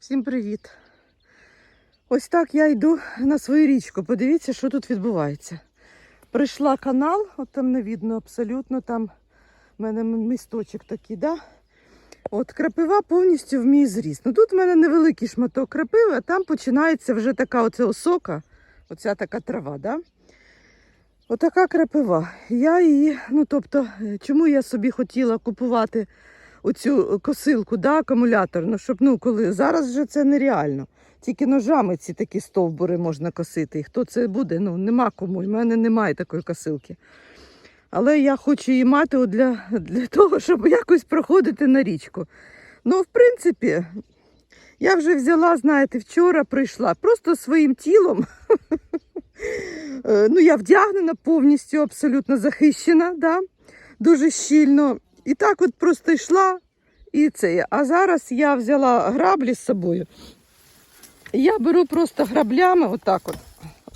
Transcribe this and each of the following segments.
Всім привіт! Ось так я йду на свою річку. Подивіться, що тут відбувається. Прийшла канал, от там не видно абсолютно, там в мене місточок такий, да? От крапива повністю в мій зріст. Ну тут в мене невеликий шматок крапиви, а там починається вже така оце осока, оця така трава, да? Отака крапива. Я її, ну тобто, е, чому я собі хотіла купувати оцю косилку, да, акумулятор, ну щоб ну коли зараз вже це нереально. Тільки ножами ці такі стовбури можна косити. І хто це буде? Ну нема кому. У мене немає такої косилки. Але я хочу її мати для, для того, щоб якось проходити на річку. Ну, в принципі, я вже взяла, знаєте, вчора прийшла просто своїм тілом. Е, Ну, я вдягнена повністю, абсолютно захищена, да? дуже щільно. І так от просто йшла і це. А зараз я взяла граблі з собою. Я беру просто граблями, отак от,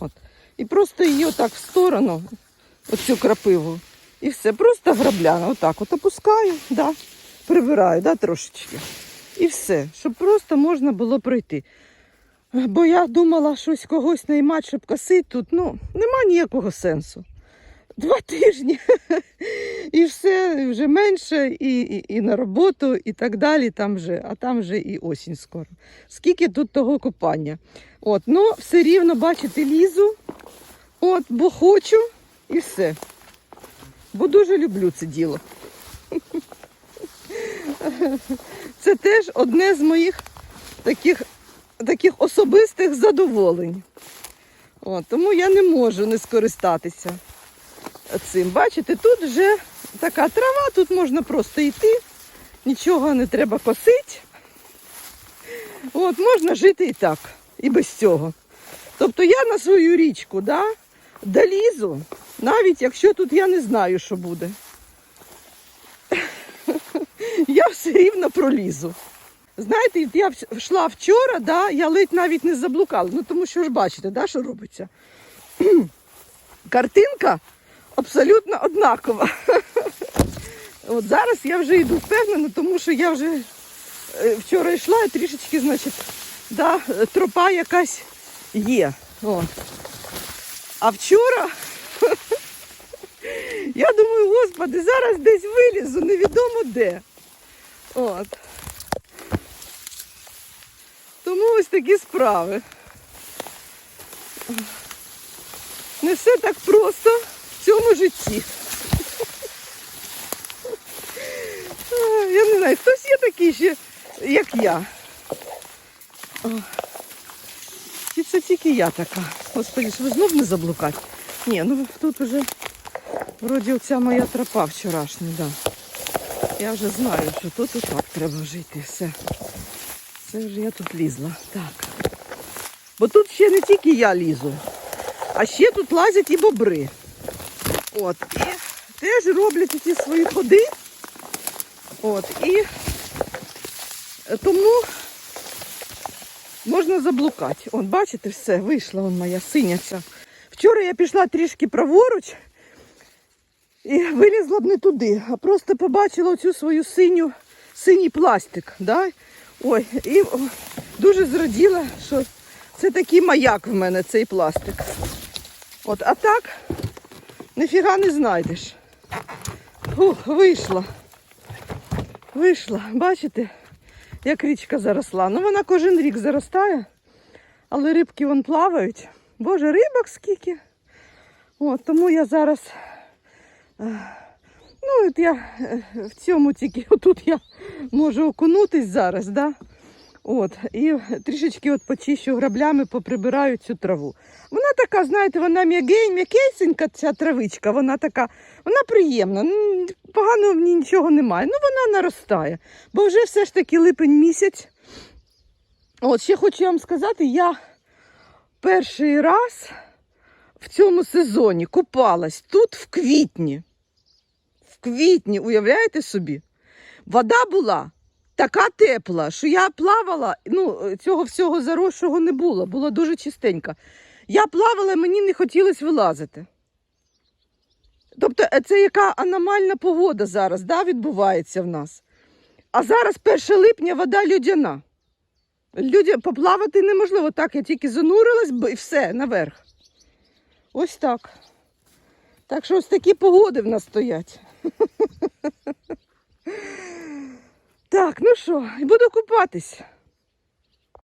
от. І просто її отак в сторону, оцю крапиву. І все, просто граблями, отак от опускаю, да, прибираю, да, трошечки. І все, щоб просто можна було пройти. Бо я думала щось когось наймати, щоб косити тут. Ну, нема ніякого сенсу. Два тижні і все вже менше, і, і, і на роботу, і так далі. Там вже, а там вже і осінь скоро. Скільки тут того купання? От, ну, все рівно, бачите, лізу, от, бо хочу і все. Бо дуже люблю це діло. Це теж одне з моїх таких, таких особистих задоволень. От, тому я не можу не скористатися цим. Бачите, тут вже така трава, тут можна просто йти, нічого не треба косити. От, можна жити і так, і без цього. Тобто я на свою річку да, долізу, навіть якщо тут я не знаю, що буде. Я все рівно пролізу. Знаєте, я йшла вчора, да, я ледь навіть не заблукала. Ну тому що ж бачите, да, що робиться. Картинка абсолютно однакова. От зараз я вже йду впевнено, тому що я вже е, вчора йшла і трішечки, значить, да, тропа якась є. От. А вчора я думаю, господи, зараз десь вилізу, невідомо де. От. Тому ось такі справи. Не все так просто цьому житті. Я не знаю, хтось є такий ще, як я. Чи це тільки я така? Господи, щоб знов не заблукати. Ні, ну тут вже вроді оця моя тропа вчорашня, да. Я вже знаю, що тут і так треба жити. Все. Це вже я тут лізла. Так. Бо тут ще не тільки я лізу, а ще тут лазять і бобри. От. І теж роблять ці свої ходи. От. І тому можна заблукати. От, бачите, все, вийшла вон моя синя ця. Вчора я пішла трішки праворуч і вилізла б не туди, а просто побачила оцю свою синю, синій пластик. Да? Ой, і дуже зраділа, що це такий маяк в мене, цей пластик. От, а так ніфіга не знайдеш. Фух, вийшла. Вийшла. Бачите, як річка заросла. Ну вона кожен рік заростає, але рибки вон плавають. Боже, рибок скільки. От, тому я зараз. е, Ну, от я е, в цьому тільки отут я можу окунутись зараз, да? От, і трішечки от почищу граблями, поприбираю цю траву. Вона така, знаєте, вона м'якесенька ця травичка, вона така, вона приємна. Поганого в ній нічого немає. Ну, вона наростає. Бо вже все ж таки липень місяць. От, ще хочу вам сказати, я перший раз в цьому сезоні купалась тут в квітні. В квітні, уявляєте собі? Вода була така тепла, що я плавала, ну, цього всього заросшого не було, було дуже чистенько. Я плавала, мені не хотілося вилазити. Тобто, е, це яка аномальна погода зараз да, відбувається в нас. А зараз 1 липня вода людяна. Люди поплавати неможливо. Так, я тільки занурилась і все, наверх. Ось так. Так що ось такі погоди в нас стоять. Так, ну що, буду купатись.